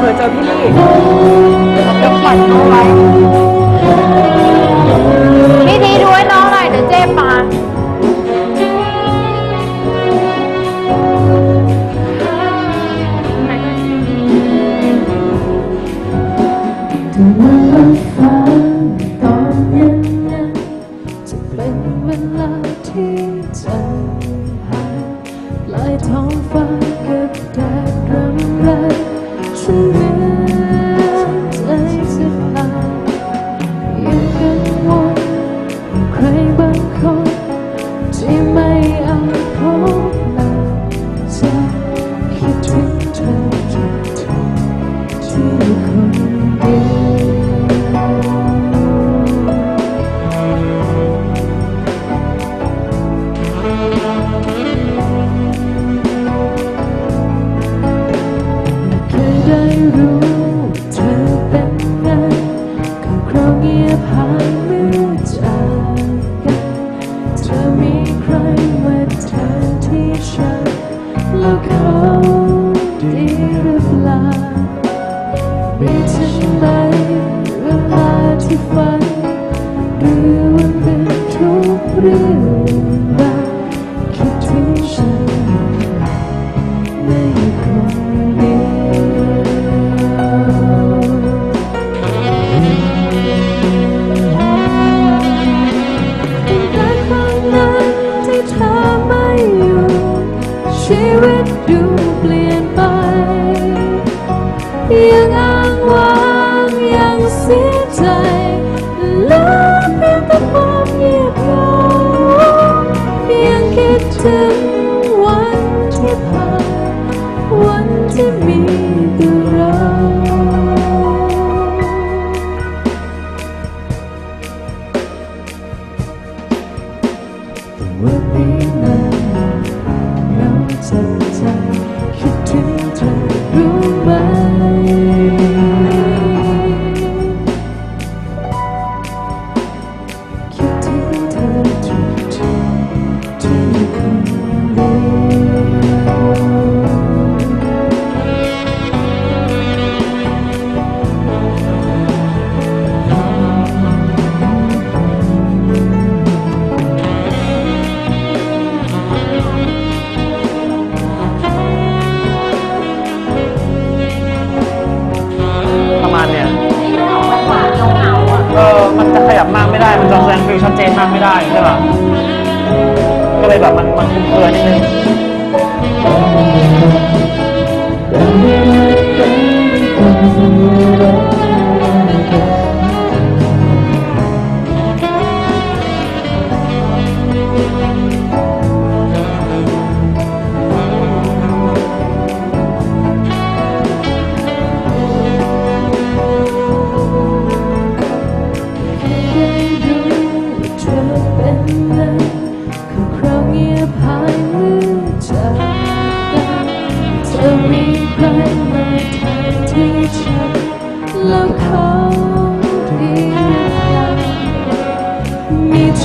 เผื่อเจอพี่ลี่เดี๋ยวผมจะปัดเขาไว้ ลามีทันไหมเวลาที่ฝัน Ooh. ขยับมากไม่ได้ มันจะแสดงฟิลชัดเจนมากไม่ได้ใช่ป่ะก็เลยแบบมันมันคุมเครือนิดนึง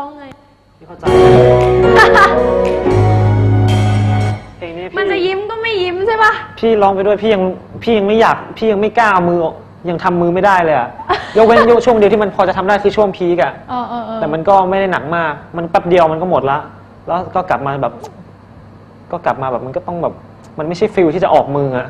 องไง ไม่เข้าใจมันจะยิ้มก็ไม่ยิ้มใช่ปะพี่ร้องไปด้วยพี่ยังพี่ยังไม่อยากพี่ยังไม่กล้าเอามือยังทำมือไม่ได้เลยอะยกเว้นยกช่วงเดียวที่มันพอจะทำได้คือช่วงพีกอะแต่มันก็ไม่ได้หนักมาก มันแป๊บเดียวมันก็หมดละ แล้วก็กลับมาแบบ ก็กลับมาแบบมันก็ต้องแบบ มันไม่ใช่ฟิลที่จะออกมืออะ